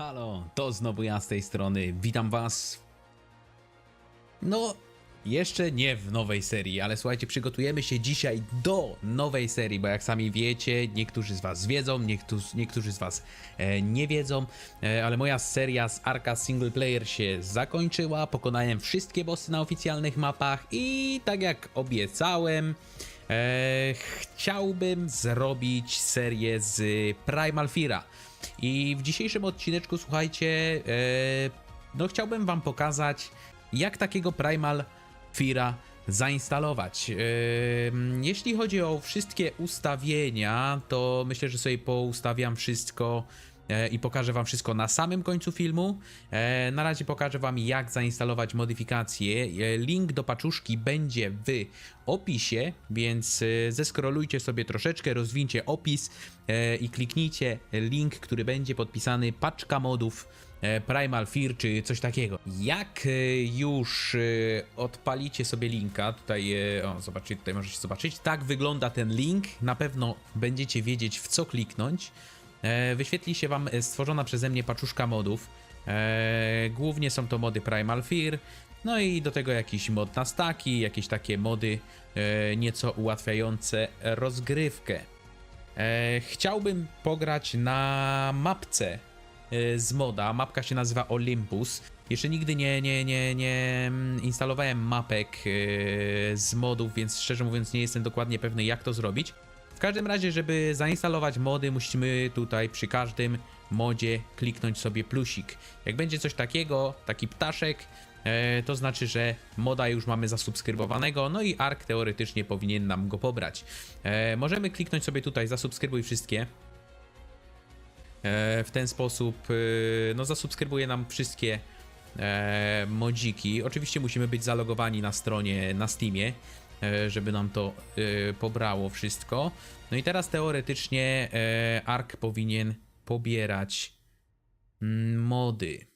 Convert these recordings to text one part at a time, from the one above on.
halo, to znowu ja z tej strony. Witam was. No, jeszcze nie w nowej serii, ale słuchajcie, przygotujemy się dzisiaj do nowej serii, bo jak sami wiecie, niektórzy z was wiedzą, niektórzy, niektórzy z was e, nie wiedzą, e, ale moja seria z Arka Single Player się zakończyła, pokonałem wszystkie bossy na oficjalnych mapach i tak jak obiecałem, e, chciałbym zrobić serię z Primal Feara. I w dzisiejszym odcineczku, słuchajcie, e, no chciałbym wam pokazać, jak takiego Primal Feara zainstalować. E, jeśli chodzi o wszystkie ustawienia, to myślę, że sobie poustawiam wszystko i pokażę wam wszystko na samym końcu filmu. E, Na razie pokażę wam jak zainstalować modyfikacje. E, Link do paczuszki będzie w opisie, więc e, zeskrolujcie sobie troszeczkę, rozwincie opis e, i kliknijcie link, który będzie podpisany paczka modów e, Primal Fear czy coś takiego. Jak e, już e, odpalicie sobie linka, tutaj, e, o zobaczcie, tutaj możecie zobaczyć, tak wygląda ten link, na pewno będziecie wiedzieć w co kliknąć. E, Wyświetli się Wam e, stworzona przeze mnie paczuszka modów. E, Głównie są to mody Primal Fear, no i do tego jakiś mod na staki, jakieś takie mody nieco ułatwiające rozgrywkę. Chciałbym pograć na mapce z moda. Mapka się nazywa Olympus. Jeszcze nigdy nie, nie, nie, nie mm, instalowałem mapek z modów, więc szczerze mówiąc nie jestem dokładnie pewny jak to zrobić. Każdym razie, żeby zainstalować mody, musimy tutaj przy każdym modzie kliknąć sobie plusik. Jak będzie coś takiego, taki ptaszek, e, to znaczy, że moda już mamy zasubskrybowanego, no i ARK teoretycznie powinien nam go pobrać. E, Możemy kliknąć sobie tutaj zasubskrybuj wszystkie. E, W ten sposób no, zasubskrybuje nam wszystkie modziki. Oczywiście musimy być zalogowani na stronie na Steamie, żeby nam to e, pobrało wszystko. No i teraz teoretycznie e, ARK powinien pobierać mm, mody.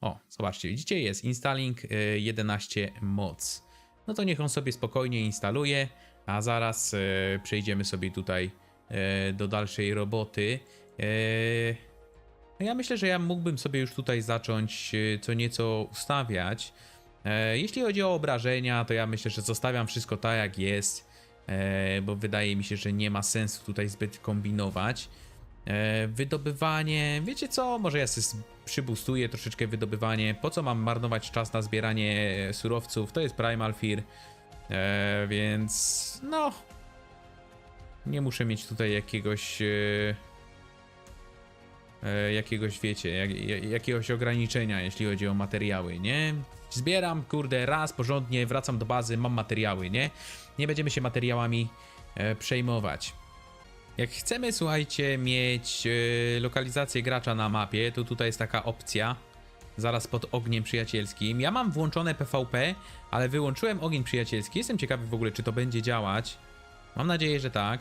O, zobaczcie, widzicie, jest installing e, 11 mods. No to niech on sobie spokojnie instaluje, a zaraz e, przejdziemy sobie tutaj e, do dalszej roboty. E, no ja myślę, że ja mógłbym sobie już tutaj zacząć e, co nieco ustawiać. E, Jeśli chodzi o obrażenia, to ja myślę, że zostawiam wszystko tak jak jest, e, bo wydaje mi się, że nie ma sensu tutaj zbyt kombinować. E, Wydobywanie, wiecie co? Może ja sobie przybustuję troszeczkę wydobywanie. Po co mam marnować czas na zbieranie surowców? To jest Primal Fear, więc no. Nie muszę mieć tutaj jakiegoś. Jakiegoś, wiecie, jak, jak- jakiegoś ograniczenia, jeśli chodzi o materiały, nie? Zbieram, kurde, raz porządnie, wracam do bazy, mam materiały, nie? Nie będziemy się materiałami e, przejmować. Jak chcemy, słuchajcie, mieć e, lokalizację gracza na mapie, to tutaj jest taka opcja, zaraz pod ogniem przyjacielskim. Ja mam włączone PvP, ale wyłączyłem ogień przyjacielski. Jestem ciekawy w ogóle, czy to będzie działać. Mam nadzieję, że tak.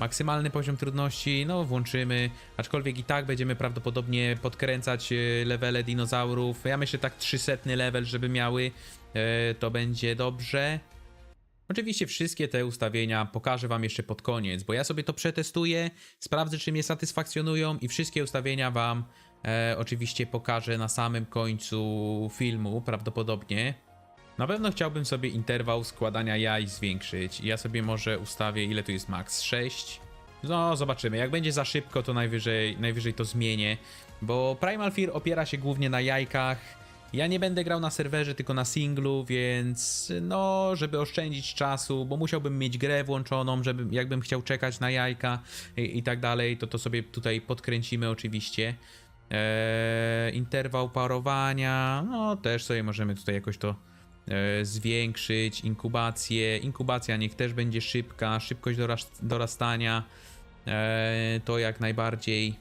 Maksymalny poziom trudności, no włączymy, aczkolwiek i tak będziemy prawdopodobnie podkręcać e, levele dinozaurów. Ja myślę tak 300 level, żeby miały, e, to będzie dobrze. Oczywiście wszystkie te ustawienia pokażę wam jeszcze pod koniec, bo ja sobie to przetestuję, sprawdzę czy mnie satysfakcjonują i wszystkie ustawienia wam e, oczywiście pokażę na samym końcu filmu prawdopodobnie. Na pewno chciałbym sobie interwał składania jaj zwiększyć. Ja sobie może ustawię, ile tu jest max? 6? No, zobaczymy. Jak będzie za szybko, to najwyżej, najwyżej to zmienię. Bo Primal Fear opiera się głównie na jajkach. Ja nie będę grał na serwerze, tylko na singlu, więc no, żeby oszczędzić czasu, bo musiałbym mieć grę włączoną, żeby jakbym chciał czekać na jajka i, i tak dalej, to to sobie tutaj podkręcimy oczywiście. Eee, interwał parowania, no też sobie możemy tutaj jakoś to zwiększyć, inkubację. Inkubacja niech też będzie szybka, szybkość doras- dorastania. E, to jak najbardziej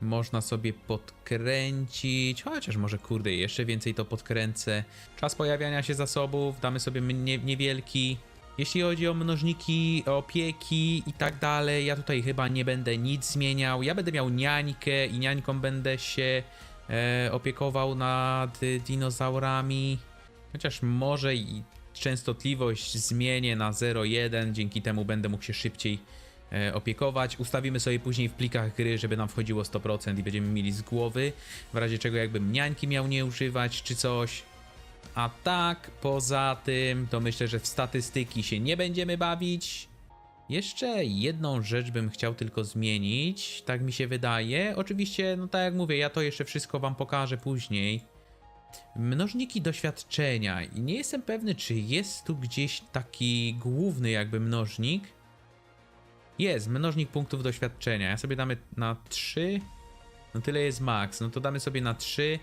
można sobie podkręcić, chociaż może kurde, jeszcze więcej to podkręcę. Czas pojawiania się zasobów damy sobie niewielki. Jeśli chodzi o mnożniki, opieki i tak dalej, ja tutaj chyba nie będę nic zmieniał. Ja będę miał niańkę i niańką będę się e, opiekował nad dinozaurami. Chociaż może i częstotliwość zmienię na 0,1, dzięki temu będę mógł się szybciej e, opiekować. Ustawimy sobie później w plikach gry, żeby nam wchodziło 100% i będziemy mieli z głowy, w razie czego jakbym niańki miał nie używać czy coś. A tak, poza tym, to myślę, że w statystyki się nie będziemy bawić. Jeszcze jedną rzecz bym chciał tylko zmienić, tak mi się wydaje. Oczywiście, no tak jak mówię, ja to jeszcze wszystko wam pokażę później. Mnożniki doświadczenia i nie jestem pewny, czy jest tu gdzieś taki główny jakby mnożnik. Jest, mnożnik punktów doświadczenia. Ja sobie damy na 3. No tyle jest max. No to damy sobie na 3.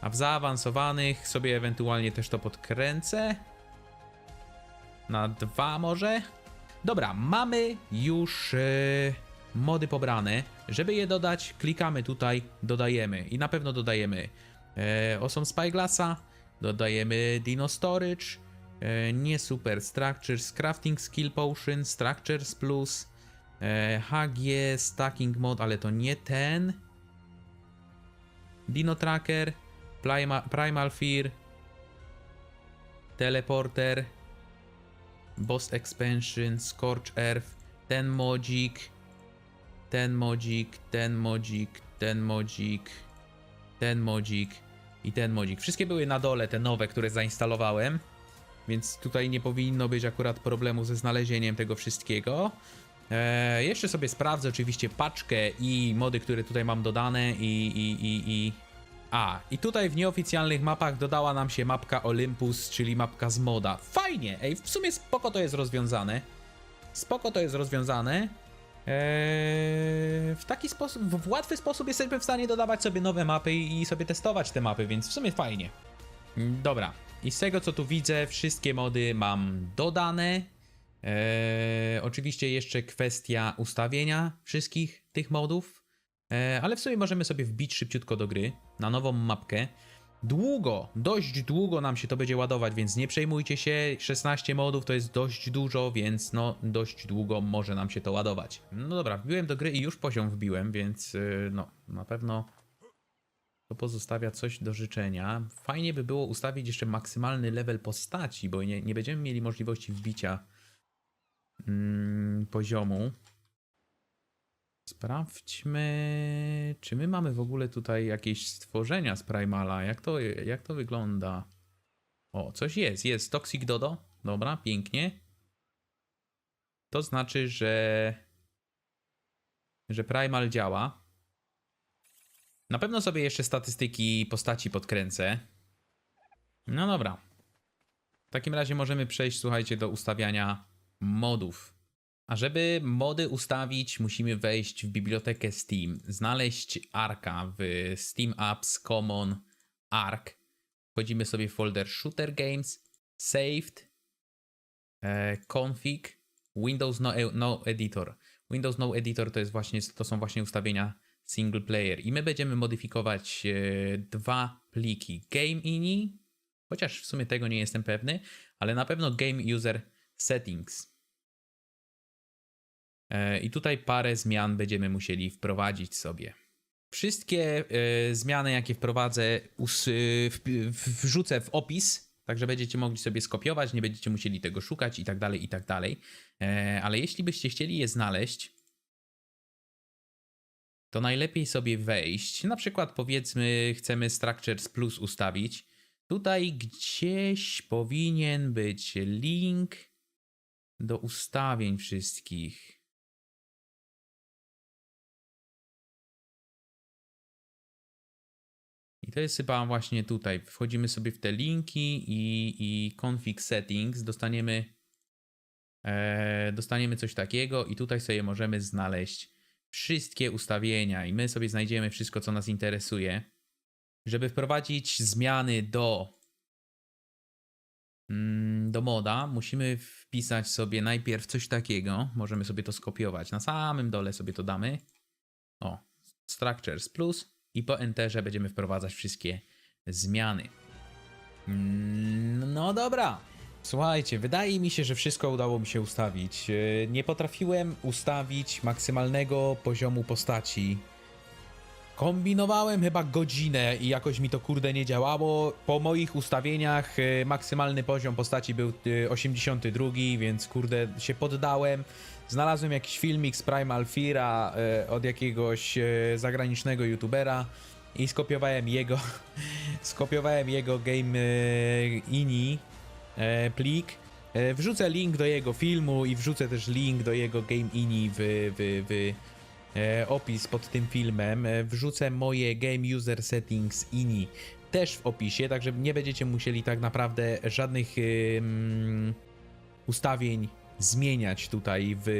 A w zaawansowanych sobie ewentualnie też to podkręcę. Na 2 może. Dobra, mamy już e, mody pobrane. Żeby je dodać, klikamy tutaj, dodajemy. I na pewno dodajemy e, Awesome Spyglass'a, dodajemy Dino Storage, e, nie Super Structures, Crafting Skill Potion, Structures Plus, e, HG Stacking Mod, ale to nie ten. Dino Tracker, Prima, Primal Fear, Teleporter, Boss Expansion, Scorch Earth, ten modzik, ten modzik, ten modzik, ten modzik, ten modzik i ten modzik. Wszystkie były na dole, te nowe, które zainstalowałem, więc tutaj nie powinno być akurat problemu ze znalezieniem tego wszystkiego. Eee, jeszcze sobie sprawdzę oczywiście paczkę i mody, które tutaj mam dodane i, i, i, i... A, i tutaj w nieoficjalnych mapach dodała nam się mapka Olympus, czyli mapka z moda. Fajnie, ej, w sumie spoko to jest rozwiązane. Spoko to jest rozwiązane. Eee, taki sposób, w łatwy sposób jesteśmy w stanie dodawać sobie nowe mapy i sobie testować te mapy, więc w sumie fajnie. Dobra, i z tego co tu widzę, wszystkie mody mam dodane. Eee, oczywiście jeszcze kwestia ustawienia wszystkich tych modów, eee, ale w sumie możemy sobie wbić szybciutko do gry na nową mapkę. Długo, dość długo nam się to będzie ładować, więc nie przejmujcie się. 16 modów to jest dość dużo, więc no dość długo może nam się to ładować. No dobra, wbiłem do gry i już poziom wbiłem, więc yy, no na pewno to pozostawia coś do życzenia. Fajnie by było ustawić jeszcze maksymalny level postaci, bo nie, nie będziemy mieli możliwości wbicia mm, poziomu. Sprawdźmy, czy my mamy w ogóle tutaj jakieś stworzenia z Primala. Jak to, jak to wygląda? O, coś jest. Jest Toxic Dodo. Dobra, pięknie. To znaczy, że że Primal działa. Na pewno sobie jeszcze statystyki postaci podkręcę. No dobra. W takim razie możemy przejść, słuchajcie, do ustawiania modów. A żeby mody ustawić, musimy wejść w bibliotekę Steam, znaleźć Arka w Steam Apps Common Arc. Wchodzimy sobie w folder Shooter Games, Saved, e, Config, Windows no, no Editor. Windows No Editor to, jest właśnie, to są właśnie ustawienia single player i my będziemy modyfikować e, dwa pliki. Game ini, chociaż w sumie tego nie jestem pewny, ale na pewno Game User Settings. E, I tutaj parę zmian będziemy musieli wprowadzić sobie. Wszystkie e, zmiany, jakie wprowadzę, e, wrzucę w opis, także będziecie mogli sobie skopiować, nie będziecie musieli tego szukać i tak dalej, i tak dalej. Ale jeśli byście chcieli je znaleźć, to najlepiej sobie wejść. Na przykład powiedzmy, chcemy Structures Plus ustawić. Tutaj gdzieś powinien być link do ustawień wszystkich. I to jest chyba właśnie tutaj. Wchodzimy sobie w te linki i, i config settings. Dostaniemy, e, dostaniemy coś takiego i tutaj sobie możemy znaleźć wszystkie ustawienia i my sobie znajdziemy wszystko, co nas interesuje. Żeby wprowadzić zmiany do, mm, do moda, musimy wpisać sobie najpierw coś takiego. Możemy sobie to skopiować. Na samym dole sobie to damy. O, Structures Plus i po Enterze będziemy wprowadzać wszystkie zmiany. Mm, No dobra. Słuchajcie, wydaje mi się, że wszystko udało mi się ustawić. E, Nie potrafiłem ustawić maksymalnego poziomu postaci. Kombinowałem chyba godzinę i jakoś mi to kurde nie działało. Po moich ustawieniach e, maksymalny poziom postaci był e, 82, więc kurde się poddałem. Znalazłem jakiś filmik z Primal Feara e, od jakiegoś e, zagranicznego youtubera i skopiowałem jego skopiowałem jego game e, ini e, plik. Wrzucę link do jego filmu i wrzucę też link do jego game ini w, w, w opis pod tym filmem. E, wrzucę moje game user settings ini też w opisie, także nie będziecie musieli tak naprawdę żadnych ym, ustawień zmieniać tutaj w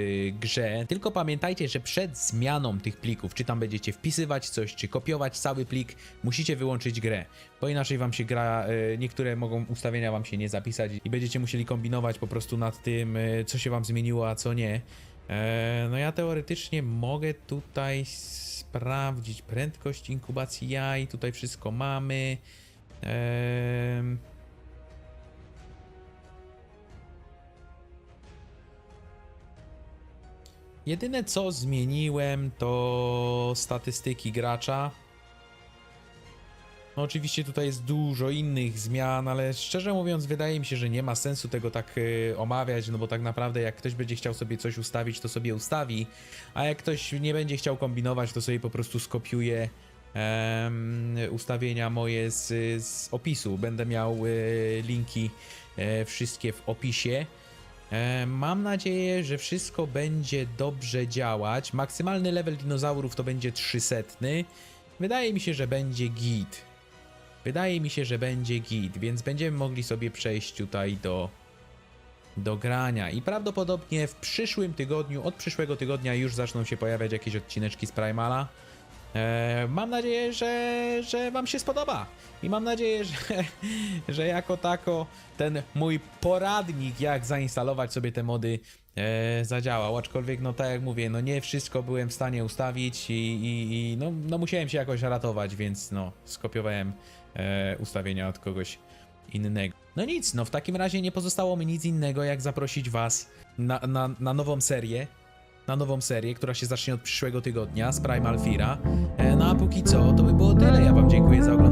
grze. Tylko pamiętajcie, że przed zmianą tych plików, czy tam będziecie wpisywać coś, czy kopiować cały plik, musicie wyłączyć grę, bo inaczej wam się gra, e, niektóre mogą ustawienia wam się nie zapisać i będziecie musieli kombinować po prostu nad tym, e, co się wam zmieniło, a co nie. E, No ja teoretycznie mogę tutaj sprawdzić prędkość inkubacji jaj, tutaj wszystko mamy. Jedyne co zmieniłem to statystyki gracza. No oczywiście tutaj jest dużo innych zmian, ale szczerze mówiąc wydaje mi się, że nie ma sensu tego tak y, omawiać, no bo tak naprawdę jak ktoś będzie chciał sobie coś ustawić, to sobie ustawi, a jak ktoś nie będzie chciał kombinować, to sobie po prostu skopiuje em, ustawienia moje z, z opisu. Będę miał y, linki e, wszystkie w opisie. E, Mam nadzieję, że wszystko będzie dobrze działać. Maksymalny level dinozaurów to będzie 300. Wydaje mi się, że będzie git. Wydaje mi się, że będzie git, więc będziemy mogli sobie przejść tutaj do, do grania. I prawdopodobnie w przyszłym tygodniu, od przyszłego tygodnia już zaczną się pojawiać jakieś odcineczki z Primala. E, mam nadzieję, że, że Wam się spodoba. I mam nadzieję, że, że jako tako ten mój poradnik, jak zainstalować sobie te mody, e, zadziałał. Aczkolwiek, no tak jak mówię, no nie wszystko byłem w stanie ustawić i, i, i no, no musiałem się jakoś ratować, więc no skopiowałem e, ustawienia od kogoś innego. No nic, no w takim razie nie pozostało mi nic innego, jak zaprosić Was na, na, na nową serię na nową serię, która się zacznie od przyszłego tygodnia z Primal Feara. E, No a póki co, to by było tyle. Ja Wam dziękuję za oglądanie.